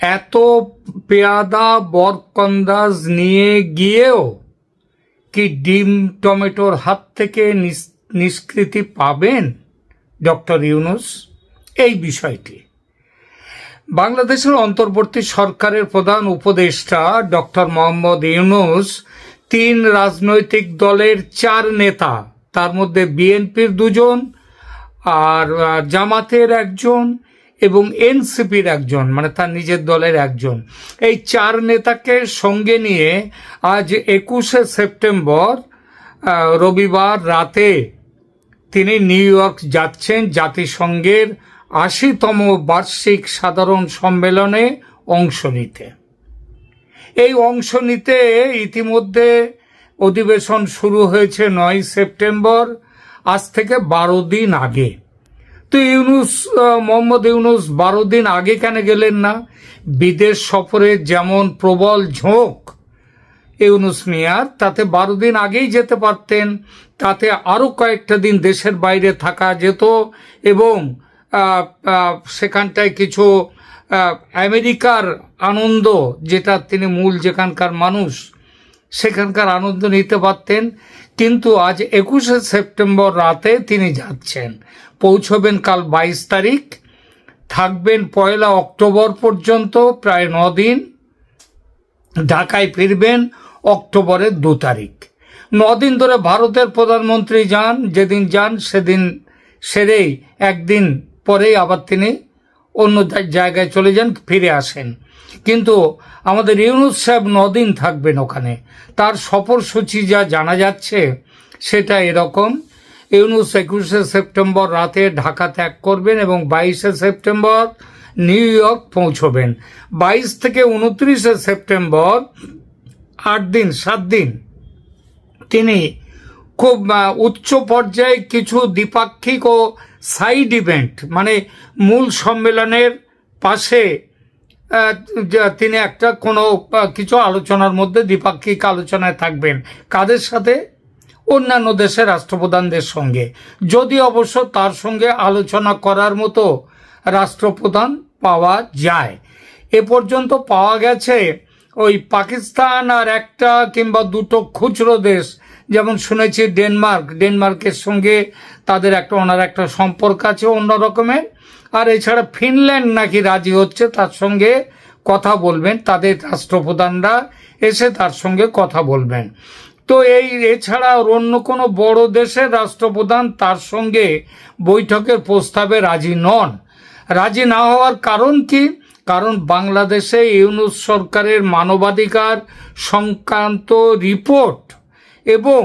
এত পেয়াদা বরকন্দাজ নিয়ে গিয়েও কি ডিম টমেটোর হাত থেকে নিষ্কৃতি পাবেন? ডক্টর ইউনুস, এই বিষয়টি। বাংলাদেশের অন্তর্বর্তী সরকারের প্রধান উপদেষ্টা ডক্টর মোহাম্মদ ইউনুস তিন রাজনৈতিক দলের চার নেতা, তার মধ্যে বিএনপির দুজন আর জামাতের একজন এবং এনসিপির একজন মানে তার নিজের দলের একজন। এই চার নেতাকে সঙ্গে নিয়ে আজ একুশে সেপ্টেম্বর রবিবার রাতে তিনি নিউ ইয়র্ক যাচ্ছেন জাতিসংঘের আশিতম বার্ষিক সাধারণ সম্মেলনে অংশ নিতে। এই অংশ নিতে ইতিমধ্যে অধিবেশন শুরু হয়েছে নয় সেপ্টেম্বর, আজ থেকে বারো দিন আগে। তো ইউনুস মোহাম্মদ ইউনুস বারো দিন আগে কেন গেলেন না? বিদেশ সফরে যেমন প্রবল ঝোঁক ইউনুস মিয়ার তাতে বারো দিন আগেই যেতে পারতেন। তাতে আরও কয়েকটা দিন দেশের বাইরে থাকা যেত এবং সেখানটায় কিছু আমেরিকার আনন্দ, যেটা তিনি মূল যেখানকার মানুষ, সেখানকার আনন্দ নিতে পারতেন। কিন্তু আজ একুশে সেপ্টেম্বর রাতে তিনি যাচ্ছেন। পৌঁছবেন কাল বাইশ তারিখ। থাকবেন পয়লা অক্টোবর পর্যন্ত, প্রায় দিন। ঢাকায় ফিরবেন অক্টোবরের দু তারিখ। দিন ধরে ভারতের প্রধানমন্ত্রী যান, যেদিন যান সেদিন সেরেই একদিন পরেই আবার তিনি অন্য জায়গায় চলে যান, ফিরে আসেন। কিন্তু আমাদের ইউনুস সাহেব দিন থাকবেন ওখানে। তার সফরসূচি যা জানা যাচ্ছে সেটা এরকম। ইউনুস একুশে সেপ্টেম্বর রাতে ঢাকা ত্যাগ করবেন এবং বাইশে সেপ্টেম্বর নিউ ইয়র্ক পৌঁছবেন। বাইশ থেকে উনত্রিশে সেপ্টেম্বর আট দিন, সাত দিন। তিনি খুব উচ্চ পর্যায়ে কিছু দ্বিপাক্ষিক ও সাইড ইভেন্ট মানে মূল সম্মেলনের পাশে তিনি একটা কোনো কিছু আলোচনার মধ্যে দ্বিপাক্ষিক আলোচনায় থাকবেন। কাদের সাথে? অন্যান্য দেশের রাষ্ট্রপ্রধানদের সঙ্গে। যদি অবশ্য তার সঙ্গে আলোচনা করার মতো রাষ্ট্রপ্রধান পাওয়া যায়। এ পর্যন্ত পাওয়া গেছে ওই পাকিস্তান আর একটা কিংবা দুটো খুচরো দেশ। যেমন শুনেছি ডেনমার্ক। ডেনমার্কের সঙ্গে তাদের একটা, ওনার একটা সম্পর্ক আছে অন্য রকমের। আর এছাড়া ফিনল্যান্ড নাকি রাজি হচ্ছে, তার সঙ্গে কথা বলবেন। তাদের রাষ্ট্রপ্রধানরা এসে তার সঙ্গে কথা বলবেন। তো এই এছাড়া অন্য কোনো বড় দেশের রাষ্ট্রপ্রধান তার সঙ্গে বৈঠকের প্রস্তাবে রাজি নন। রাজি না হওয়ার কারণ কি? কারণ বাংলাদেশে ইউনুস সরকারের মানবাধিকার সংক্রান্ত রিপোর্ট এবং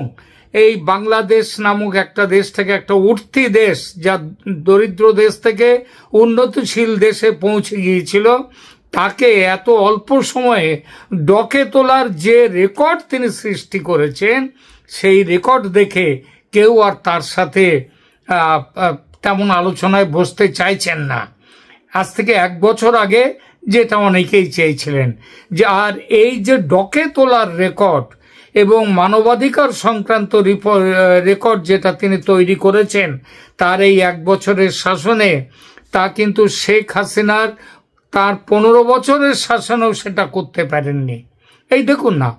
এই বাংলাদেশ নামক একটা দেশ থেকে একটা উঠতি দেশ যা দরিদ্র দেশ থেকে উন্নতশীল দেশে পৌঁছে গিয়েছিল তাকে এত অল্প সময়ে ডকে তোলার যে রেকর্ড তিনি সৃষ্টি করেছেন, সেই রেকর্ড দেখে কেউ আর তার সাথে তেমন আলোচনায় বসতে চাইছেন না। আজ থেকে এক বছর আগে যেটা অনেকেই চেয়েছিলেন যে, আর এই যে ডকে তোলার রেকর্ড এবং মানবাধিকার সংক্রান্ত রেকর্ড যেটা তিনি তৈরি করেছেন, তার এই এক বছরের শাসনে তা কিন্তু শেখ হাসিনার তার পনেরো বছরের শাসনেও সেটা করতে পারেননি। এই দেখুন না,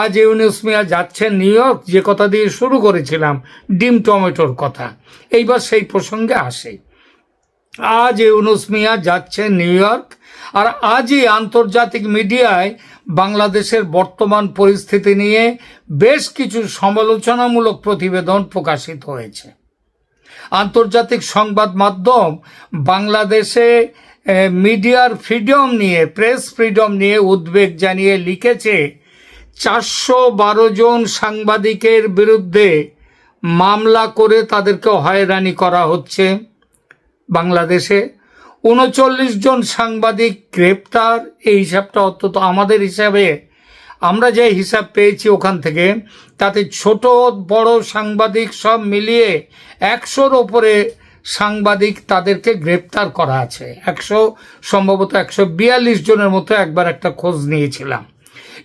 আজ ইউনুস মিয়া যাচ্ছেন নিউ ইয়র্ক, যে কথা দিয়ে শুরু করেছিলাম, ডিম টমেটোর কথা। এইবার সেই প্রসঙ্গে আসে। আজ ইউনুস মিয়া যাচ্ছেন নিউ ইয়র্ক, আর আজই আন্তর্জাতিক মিডিয়ায় বাংলাদেশের বর্তমান পরিস্থিতি নিয়ে বেশ কিছু সমালোচনামূলক প্রতিবেদন প্রকাশিত হয়েছে। আন্তর্জাতিক সংবাদ মাধ্যম বাংলাদেশে মিডিয়ার ফ্রিডম নিয়ে, প্রেস ফ্রিডম নিয়ে উদ্বেগ জানিয়ে লিখেছে, চারশো বারো জন সাংবাদিকের বিরুদ্ধে মামলা করে তাদেরকে হয়রানি করা হচ্ছে। বাংলাদেশে উনচল্লিশ জন সাংবাদিক গ্রেপ্তার, এই হিসাবটা অন্তত আমাদের হিসাবে, আমরা যে হিসাব পেয়েছি ওখান থেকে, তাতে ছোট বড় সাংবাদিক সব মিলিয়ে একশোর ওপরে সাংবাদিক তাদেরকে গ্রেপ্তার করা আছে। একশো, সম্ভবত একশো বিয়াল্লিশ জনের মতো একবার একটা খোঁজ নিয়েছিলাম।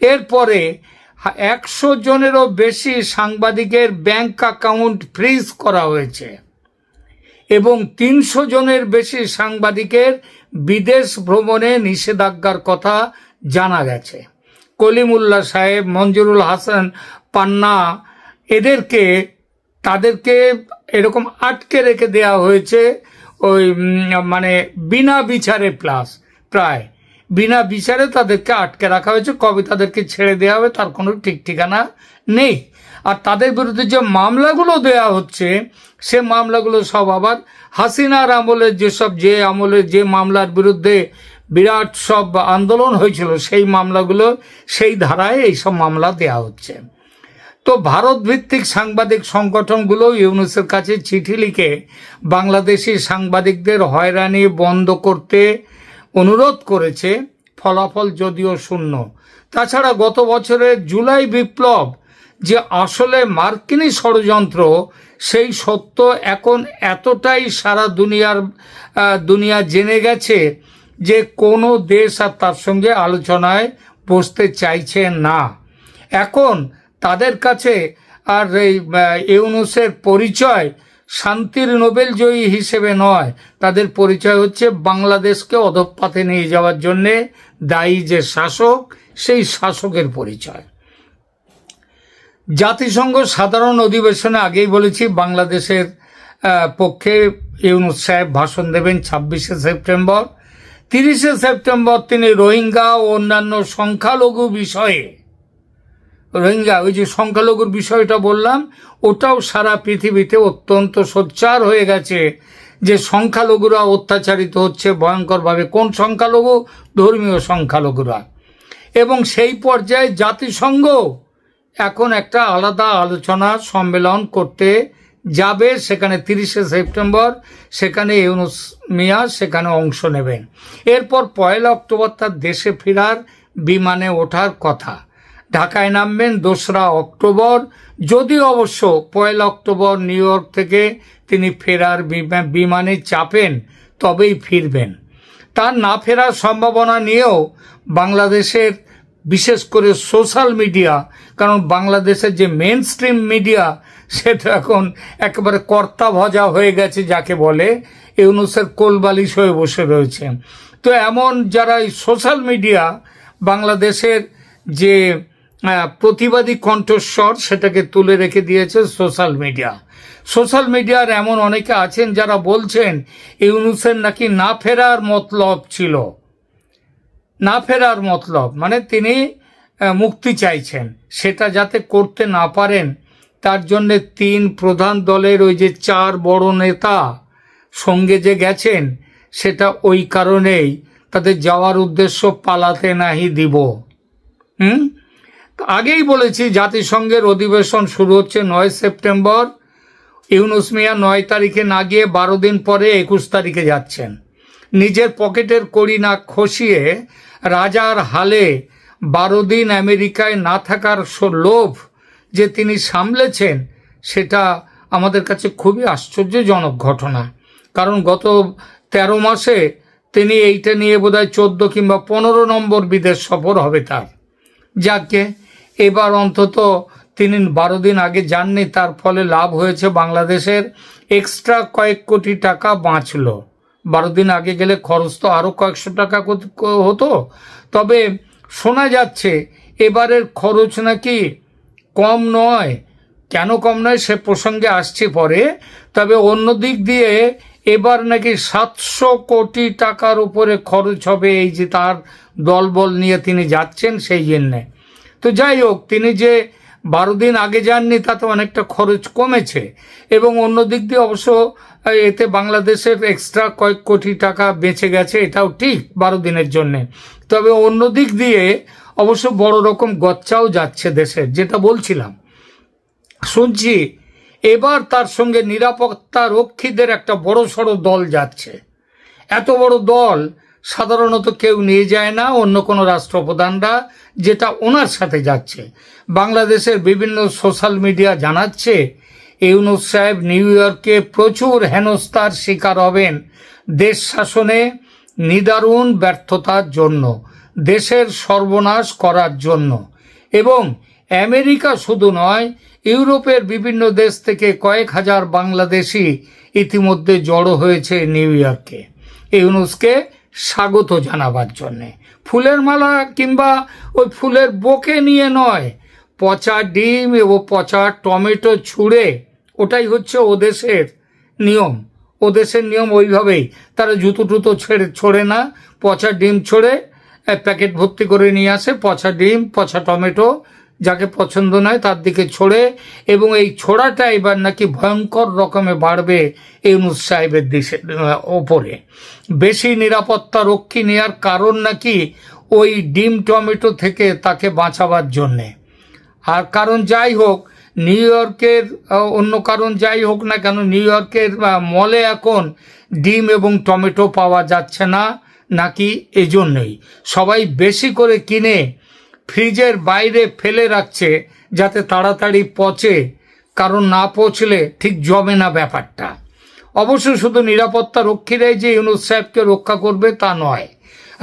এরপরে একশো জনেরও বেশি সাংবাদিকের ব্যাংক অ্যাকাউন্ট ফ্রিজ করা হয়েছে এবং তিনশো জনের বেশি সাংবাদিকের বিদেশ ভ্রমণে নিষেধাজ্ঞার কথা জানা গেছে। কলিমুল্লা সাহেব, মঞ্জুরুল হাসান, পান্না, এদেরকে তাদেরকে এরকম আটকে রেখে দেওয়া হয়েছে ওই মানে বিনা বিচারে প্লাস প্রায়। বিনা বিচারে তাদেরকে আটকে রাখা হয়েছে, কবে তাদেরকে ছেড়ে দেওয়া হবে তার কোনো ঠিক ঠিকানা নেই। আর তাদের বিরুদ্ধে যে মামলাগুলো দেওয়া হচ্ছে, সে মামলাগুলো সব আবার হাসিনার আমলের যেসব যে আমলের যে মামলার বিরুদ্ধে বিরাট সব আন্দোলন হয়েছিল, সেই মামলাগুলো সেই ধারায় এইসব মামলা দেওয়া হচ্ছে। তো ভারত ভিত্তিক সাংবাদিক সংগঠনগুলো ইউনুসের কাছে চিঠি লিখে বাংলাদেশি সাংবাদিকদের হয়রানি বন্ধ করতে অনুরোধ করেছে, ফলাফল যদিও শূন্য। তাছাড়া গত বছরের জুলাই বিপ্লব যে আসলে মার্কিনী ষড়যন্ত্র, সেই সত্য এখন এতটাই সারা দুনিয়ার দুনিয়া জেনে গেছে যে কোনো দেশ আর তার সঙ্গে আলোচনায় বসতে চাইছে না। এখন তাদের কাছে আর এই ইউনুসের পরিচয় শান্তির নোবেল জয়ী হিসেবে নয়। তাদের পরিচয় হচ্ছে বাংলাদেশকে অধঃপাতে নিয়ে যাওয়ার জন্যে দায়ী যে শাসক, সেই শাসকের পরিচয়। জাতিসংঘ সাধারণ অধিবেশনে আগেই বলেছি, বাংলাদেশের পক্ষে ইউনুস সাহেব ভাষণ দেবেন ছাব্বিশে সেপ্টেম্বর। তিরিশে সেপ্টেম্বর তিনি রোহিঙ্গা ও অন্যান্য সংখ্যালঘু বিষয়ে রোহিঙ্গা, ওই যে সংখ্যালঘুর বিষয়টা বললাম, ওটাও সারা পৃথিবীতে অত্যন্ত সোচ্চার হয়ে গেছে যে সংখ্যালঘুরা অত্যাচারিত হচ্ছে ভয়ঙ্করভাবে। কোন সংখ্যালঘু? ধর্মীয় সংখ্যালঘুরা। এবং সেই পর্যায়ে জাতিসংঘ এখন একটা আলাদা আলোচনা সম্মেলন করতে যাবে। সেখানে তিরিশে সেপ্টেম্বর, সেখানে ইউনুস মিয়া, সেখানে অংশ নেবেন। এরপর পয়লা অক্টোবর তার দেশে ফেরার বিমানে ওঠার কথা। ঢাকায় নামবেন দোসরা অক্টোবর। যদি অবশ্য পয়লা অক্টোবর নিউ ইয়র্ক থেকে তিনি ফেরার বিমানে চাপেন, তবেই ফিরবেন। তার না ফেরার সম্ভাবনা নিয়েও বাংলাদেশের, বিশেষ করে সোশ্যাল মিডিয়া, কারণ বাংলাদেশের যে মেন স্ট্রিম মিডিয়া, সেটা এখন একেবারে কর্তা ভজা হয়ে গেছে যাকে বলে ইউনুসের কোলবালিশ হয়ে বসে রয়েছে। তো এমন যারা এই সোশ্যাল মিডিয়া, বাংলাদেশের যে প্রতিবাদী কণ্ঠস্বর সেটাকে তুলে রেখে দিয়েছে সোশ্যাল মিডিয়া। সোশ্যাল মিডিয়ার এমন অনেকে আছেন যারা বলছেন, ইউনুসের নাকি না ফেরার মতলব ছিল। না ফেরার মতলব মানে তিনি মুক্তি চাইছেন। সেটা যাতে করতে না পারেন, তার জন্য তিন প্রধান দলের ওই যে চার বড় নেতা সঙ্গে যে গেছেন, সেটা ওই কারণেই। তাদের যাওয়ার উদ্দেশ্য পালাতে নাহি দিব। হুম? আগেই বলেছি, জাতিসংঘের অধিবেশন শুরু হচ্ছে নয় সেপ্টেম্বর। ইউনুস মিয়া নয় তারিখে না গিয়ে বারো দিন পরে একুশ তারিখে যাচ্ছেন। নিজের পকেটের কড়ি না খসিয়ে রাজার হালে বারো দিন আমেরিকায় না থাকার লোভ যে তিনি সামলেছেন, সেটা আমাদের কাছে খুবই আশ্চর্যজনক ঘটনা। কারণ গত তেরো মাসে তিনি এইটা নিয়ে বোধহয় চোদ্দ কিংবা পনেরো নম্বর বিদেশ সফর হবে তার। যাকে এবার অন্তত তিনি, বারো দিন আগে যাননি, তার ফলে লাভ হয়েছে বাংলাদেশের এক্সট্রা কয়েক কোটি টাকা বাঁচলো। বারো দিন আগে গেলে খরচ তো আরও কয়েকশো টাকা হতো। তবে শোনা যাচ্ছে, এবারের খরচ নাকি কম নয়। কেন কম নয় সে প্রসঙ্গে আসছে পরে। তবে অন্য দিক দিয়ে এবার নাকি সাতশো কোটি টাকার উপরে খরচ হবে এই যে তার দলবল নিয়ে তিনি যাচ্ছেন সেই জন্যে। তো যাই হোক, তিনি যে বারো দিন আগে যাননি, তাতে অনেকটা খরচ কমেছে। এবং অন্য দিক দিয়ে অবশ্য, এতে বাংলাদেশের এক্সট্রা কয়েক কোটি টাকা বেঁচে গেছে, এটাও ঠিক বারো দিনের জন্যে। তবে অন্য দিক দিয়ে অবশ্য বড় রকম গচ্চাও যাচ্ছে দেশের, যেটা বলছিলাম। শুনছি, এবার তার সঙ্গে নিরাপত্তা রক্ষীদের একটা বড় সড়ো দল যাচ্ছে। এত বড় দল সাধারণত কেউ নিয়ে যায় না, অন্য কোনো রাষ্ট্রপ্রধানরা, যেটা ওনার সাথে যাচ্ছে। বাংলাদেশের বিভিন্ন সোশ্যাল মিডিয়া জানাচ্ছে, ইউনুস সাহেব নিউ ইয়র্কে প্রচুর হেনস্থার শিকার হবেন দেশ শাসনে নিদারুণ ব্যর্থতার জন্য, দেশের সর্বনাশ করার জন্য। এবং আমেরিকা শুধু নয়, ইউরোপের বিভিন্ন দেশ থেকে কয়েক হাজার বাংলাদেশি ইতিমধ্যে জড়ো হয়েছে নিউ ইয়র্কে। ইউনুসকে স্বাগত জানাবার জন্যে। ফুলের মালা কিংবা ওই ফুলের বোকে নিয়ে নয়, পচা ডিম এবং পচা টমেটো ছুঁড়ে, ওটাই হচ্ছে ওদেশের নিয়ম। ওদেশের নিয়ম ওইভাবেই। তারা জুতো টুতো ছেড়ে ছোড়ে না। পচা ডিম ছড়ে প্যাকেট ভর্তি করে নিয়ে আসে, পচা ডিম, পচা টমেটো যাকে পছন্দ নয় তার দিকে ছড়ে এবং এই ছোড়াটা এবার নাকি ভয়ঙ্কর রকমে বাড়বে ইউনুস সাহেবের দেশে ওপরে। বেশি নিরাপত্তা রক্ষী নেওয়ার কারণ নাকি ওই ডিম টমেটো থেকে তাকে বাঁচাবার জন্যে। আর কারণ যাই হোক, নিউ ইয়র্কের অন্য কারণ যাই হোক না কেন, নিউ ইয়র্কের মলে এখন ডিম এবং টমেটো পাওয়া যাচ্ছে না, নাকি এজন্যই। সবাই বেশি করে কিনে ফ্রিজের বাইরে ফেলে রাখছে যাতে তাড়াতাড়ি পচে, কারণ না পচলে ঠিক জমে না ব্যাপারটা। অবশ্য শুধু নিরাপত্তা রক্ষীরাই যে ইউনুস সাহেবকে রক্ষা করবে তা নয়,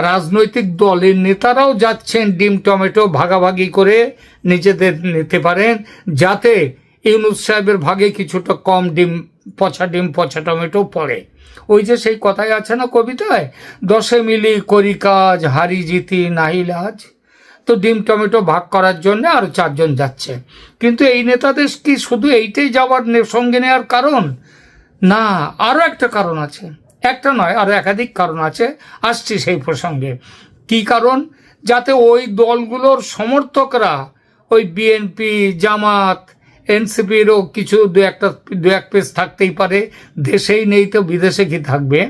রাজনৈতিক দলের নেতারাও যাচ্ছেন ডিম টমেটো ভাগাভাগি করে নিজেদের নিতে পারেন, যাতে ইউনুস সাহেবের ভাগে কিছুটা কম ডিম, পচা ডিম, পচা টমেটো পড়ে। ওই যে সেই কথাই আছে না কবিতায়? দশে মিলি করি কাজ, হারি জিতি নাহিল আজ তো ডিম টমেটো ভাগ করার জন্য আরও চারজন যাচ্ছে। কিন্তু এই নেতাদের কি শুধু এইটাই যাওয়ার সঙ্গে নেওয়ার কারণ? না আরও একটা কারণ আছে। একটা নয় আরও একাধিক কারণ আছে। আসছি সেই প্রসঙ্গে। কি কারণ? যাতে ওই দলগুলোর সমর্থকরা, ওই বিএনপি, জামাত এনসিপিরও কিছু দু একটা, দু এক পেজ থাকতেই পারে। দেশেই নেই তো, বিদেশে কি থাকবে?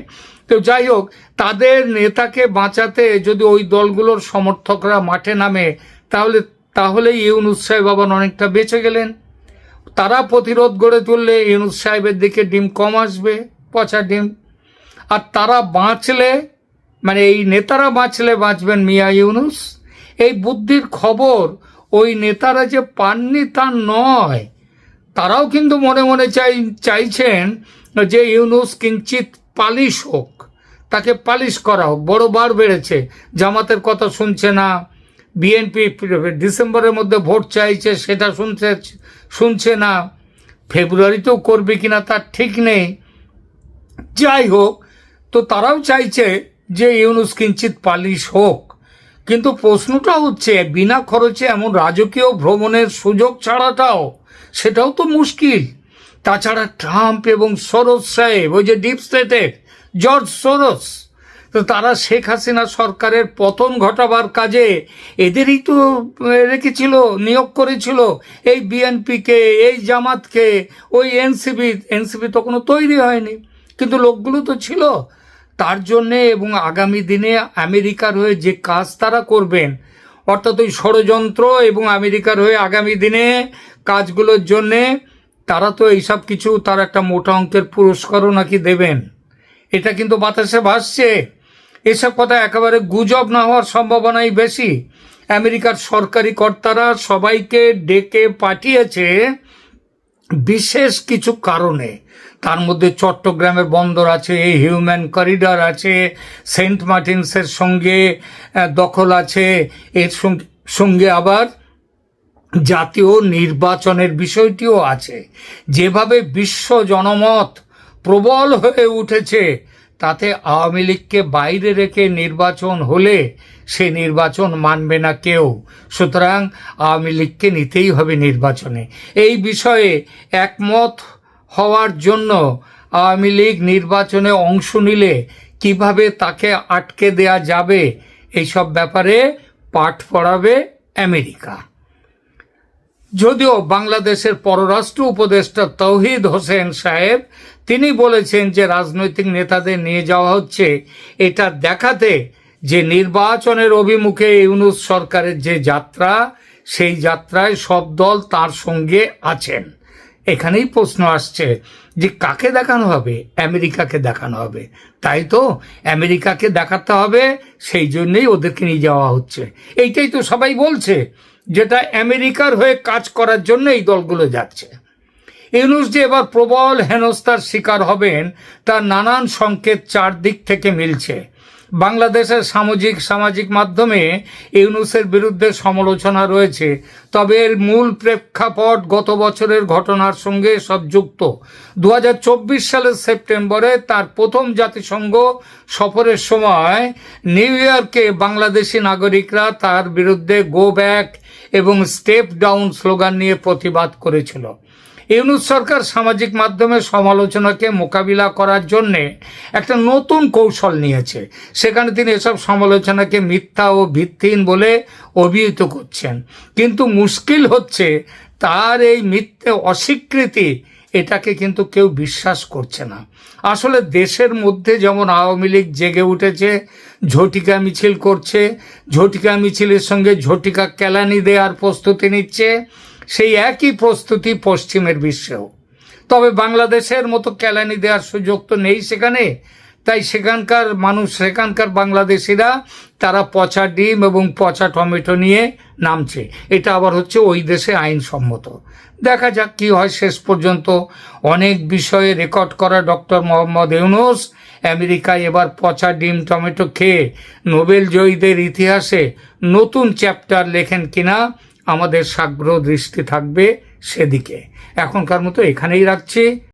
তো যাই হোক, তাদের নেতাকে বাঁচাতে যদি ওই দলগুলোর সমর্থকরা মাঠে নামে, তাহলে তাহলে ইউনুস সাহেব আবার অনেকটা বেঁচে গেলেন। তারা প্রতিরোধ গড়ে তুললে ইউনুস সাহেবের দিকে ডিম কম আসবে, পচা ডিম। আর তারা বাঁচলে মানে এই নেতারা বাঁচলে বাঁচবেন মিয়া ইউনুস। এই বুদ্ধির খবর ওই নেতারা যে পাননি তা নয়। তারাও কিন্তু মনে মনে চাই, চাইছেন যে ইউনুস কিঞ্চিত পালিশ হোক, তাকে পালিশ করা হোক। বড় বার বেড়েছে। জামাতের কথা শুনছে না। বিএনপি ডিসেম্বরের মধ্যে ভোট চাইছে, সেটা শুনছে শুনছে না। ফেব্রুয়ারিতেও করবে কিনা তার ঠিক নেই। যাই হোক, তো তারাও চাইছে যে ইউনুস কিঞ্চিত পালিশ হোক। কিন্তু প্রশ্নটা হচ্ছে, বিনা খরচে এমন রাজকীয় ভ্রমণের সুযোগ ছাড়াটাও সেটাও তো মুশকিল। তাছাড়া ট্রাম্প এবং সরোজ সাহেব, ওই যে ডিপ স্টেটের জর্জ সরোস তো তারা শেখ হাসিনা সরকারের পতন ঘটাবার কাজে এদেরই তো রেখেছিল, নিয়োগ করেছিল। এই বিএনপিকে, এই জামাতকে, ওই এনসিবি এনসিবি তো তখনও তৈরি হয়নি। কিন্তু লোকগুলো তো ছিল। তার জন্যে এবং আগামী দিনে আমেরিকার হয়ে যে কাজ তারা করবেন, অর্থাৎ ওই ষড়যন্ত্র এবং আমেরিকার হয়ে আগামী দিনে কাজগুলোর জন্যে তারা তো এইসব কিছু তার একটা মোটা অঙ্কের পুরস্কারও নাকি দেবেন। এটা কিন্তু বাতাসে ভাসছে। এসব কথা একেবারে গুজব না হওয়ার সম্ভাবনাই বেশি। আমেরিকার সরকারি কর্তারা সবাইকে ডেকে পাঠিয়েছে বিশেষ কিছু কারণে। তার মধ্যে চট্টগ্রামের বন্দর আছে হিউম্যান করিডর আছে, সেন্ট মার্টিনসের সঙ্গে দখল আছে, এর সঙ্গে- আবার জাতীয় নির্বাচনের বিষয়টিও আছে। যেভাবে বিশ্ব জনমত প্রবল হয়ে উঠেছে, তাতে আওয়ামী লীগকে বাইরে রেখে নির্বাচন হলে সে নির্বাচন মানবে না কেউ। সুতরাং আওয়ামী লীগকে নিতেই হবে নির্বাচনে। এই বিষয়ে একমত হওয়ার জন্য আওয়ামী লীগ নির্বাচনে অংশ নিলে কীভাবে তাকে আটকে দেয়া যাবে? এইসব ব্যাপারে পাঠ পড়াবে আমেরিকা। যদিও বাংলাদেশের পররাষ্ট্র উপদেষ্টা তৌহিদ হোসেন সাহেব, তিনি বলেছেন যে রাজনৈতিক নেতাদের নিয়ে যাওয়া হচ্ছে। এটা দেখাতে যে নির্বাচনের অভিমুখে ইউনুস সরকারের যে যাত্রা, সেই যাত্রায় সব দল তার সঙ্গে আছেন। এখানেই প্রশ্ন আসছে যে কাকে দেখানো হবে? আমেরিকাকে দেখানো হবে। তাই তো আমেরিকাকে দেখাতে হবে, সেই জন্যই ওদেরকে নিয়ে যাওয়া হচ্ছে। এইটাই তো সবাই বলছে যেটা আমেরিকার হয়ে কাজ করার জন্য এই দলগুলো যাচ্ছে। ইউনুস যে এবার প্রবল হেনস্থার শিকার হবেন, তার নানান সংকেত চারদিক থেকে মিলছে। বাংলাদেশের সামাজিক সামাজিক মাধ্যমে ইউনুসের বিরুদ্ধে সমালোচনা রয়েছে। তবে এর মূল প্রেক্ষাপট গত বছরের ঘটনার সঙ্গে সব যুক্ত। দু হাজার চব্বিশ সালের সেপ্টেম্বরে তার প্রথম জাতিসংঘ সফরের সময় নিউ ইয়র্কে বাংলাদেশি নাগরিকরা তার বিরুদ্ধে গো ব্যাক এবং স্টেপ ডাউন স্লোগান নিয়ে প্রতিবাদ করেছিল। ইউনুস সরকার সামাজিক মাধ্যমে সমালোচনাকে মোকাবিলা করার জন্যে একটা নতুন কৌশল নিয়েছে। সেখানে তিনি এসব সমালোচনাকে মিথ্যা ও ভিত্তিহীন বলে অভিহিত করছেন। কিন্তু মুশকিল হচ্ছে তার এই মিথ্যে অস্বীকৃতি, এটাকে কিন্তু কেউ বিশ্বাস করছে না। আসলে দেশের মধ্যে যেমন আওয়ামী লীগ জেগে উঠেছে, ঝটিকা মিছিল করছে, ঝটিকা মিছিলের সঙ্গে ঝটিকা কেলানি দেওয়ার প্রস্তুতি নিচ্ছে সেই একই প্রস্তুতি পশ্চিমের বিশ্বেও। তবে বাংলাদেশের মতো কেলানি দেওয়ার সুযোগ তো নেই সেখানে। তাই সেখানকার মানুষ, সেখানকার বাংলাদেশিরা, তারা পচা ডিম এবং পচা টমেটো নিয়ে নামছে। এটা আবার হচ্ছে ওই দেশে আইনসম্মত। দেখা যাক কি হয় শেষ পর্যন্ত। অনেক বিষয়ে রেকর্ড করা ডক্টর মোহাম্মদ ইউনুস, আমেরিকায় এবার পচা ডিম, টমেটো খেয়ে নোবেল জয়ীদের ইতিহাসে নতুন চ্যাপ্টার লেখেন কিনা আমাদের সাগ্রহ দৃষ্টি থাকবে সেদিকে। এখনকার মতো এখানেই রাখছি।